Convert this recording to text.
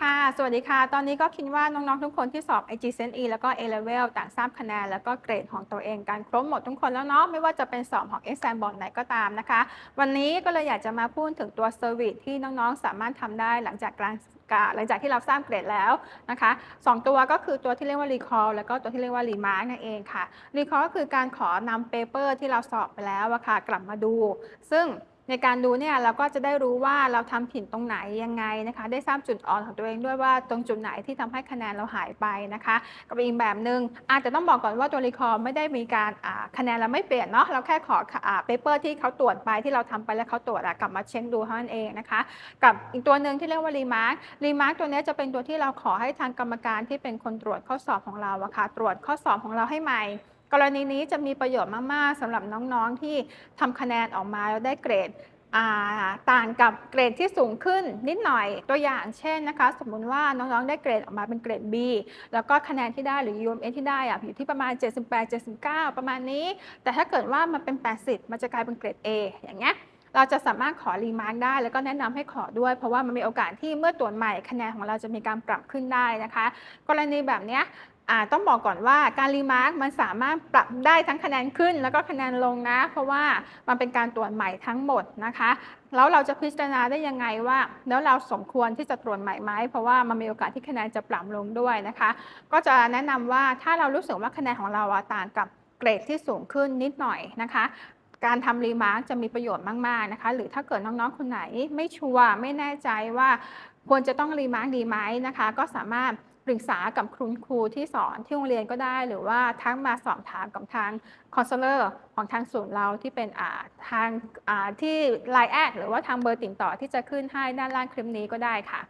ค่ะ สวัสดีค่ะ ตอนนี้ก็คิดว่าน้อง ๆ ทุกคนที่สอบ IG c e n e แล้วก็ A Level ต่างทราบคะแนนแล้วก็เกรดของตัวเองกันครบหมดทุกคนแล้วเนาะ ไม่ว่าจะเป็นสอบของ Exam Board ไหนก็ตามนะคะ วันนี้ก็เลยอยากจะมาพูดถึงตัว Service ที่น้อง ๆ สามารถทำได้หลังจากกลางหลังจากที่เราทราบเกรดแล้วนะคะสองตัวก็คือตัวที่เรียกว่า Recall แล้วก็ตัวที่เรียกว่า Remark นั่นเองค่ะ Recall ก็คือการขอนำเปเปอร์ที่เราสอบไปแล้วอะค่ะกลับมาดู ซึ่ง ในการดูเนี่ยเราก็จะได้รู้ว่าเราทำผิดตรงไหนยังไงนะคะ ได้ทราบจุดอ่อนของตัวเองด้วยว่าตรงจุดไหนที่ทำให้คะแนนเราหายไปนะคะกับอีกแบบหนึง่งอาจจะต้องบอกก่อนว่าตัวรีคอร์ไม่ได้มีการคะแนนเราไม่เปลี่ยนเนาะเราแค่ขอเปเปอร์ที่เขาตรวจไปที่เราทำไปแล้วเขาตรวจกลับมาเช็คดูเท่านั้นเองนะคะ กับอีกตัวหนึ่งที่เรียกว่ารีมาร์ครีมาร์คตัวนี้จะเป็นตัวที่เราขอให้ทางกรรมการที่เป็นคนตรวจข้อสอบของเราอะค่ะตรวจข้อสอบของเราให้ใหม่ กรณีนี้จะมีประโยชน์มาก ๆสำหรับน้องๆที่ทำคะแนนออกมาแล้วได้เกรดต่างกับเกรดที่สูงขึ้นนิดหน่อยตัวอย่างเช่นนะคะ สมมุติว่าน้องๆได้เกรดออกมาเป็นเกรด B แล้วก็คะแนนที่ได้หรือ UMS ที่ได้อะอยู่ที่ประมาณ 78 79 ประมาณนี้ แต่ถ้าเกิดว่ามันเป็น 80 มันจะกลายเป็นเกรด A อย่างเงี้ยเราจะสามารถขอรีมาร์กได้ แล้วก็แนะนำให้ขอด้วย เพราะว่ามันมีโอกาสที่เมื่อตรวจใหม่คะแนนของเราจะมีการปรับขึ้นได้นะคะ กรณีแบบนี้ ต้องบอกก่อนว่าการรีมาร์กมันสามารถปรับได้ทั้งคะแนนขึ้น แล้วก็คะแนนลงนะ เพราะว่ามันเป็นการตรวจใหม่ทั้งหมดนะคะ แล้วเราจะพิจารณาได้ยังไงว่า แล้วเราสมควรที่จะตรวจใหม่ไหมเพราะว่ามันมีโอกาสที่คะแนนจะปรับลงด้วยนะคะ ก็จะแนะนำว่าถ้าเรารู้สึกว่าคะแนนของเราต่างกับเกรดที่สูงขึ้นนิดหน่อยนะคะการทำรีมาร์กจะมีประโยชน์มาก ๆ นะคะ หรือถ้าเกิดน้อง ๆ คนไหนไม่ชัวร์ไม่แน่ใจว่าควรจะต้องรีมาร์กดีไหมนะคะ ก็สามารถ ปรึกษากับคุณครูที่สอนที่โรงเรียนก็ได้ หรือว่าทั้งมาสอบถามกับทางคอนซัลเลอร์ของทางศูนย์เราที่เป็นทางที่ไลน์แอดหรือว่าทางเบอร์ติดต่อที่จะขึ้นให้ด้านล่างคลิปนี้ก็ได้ค่ะ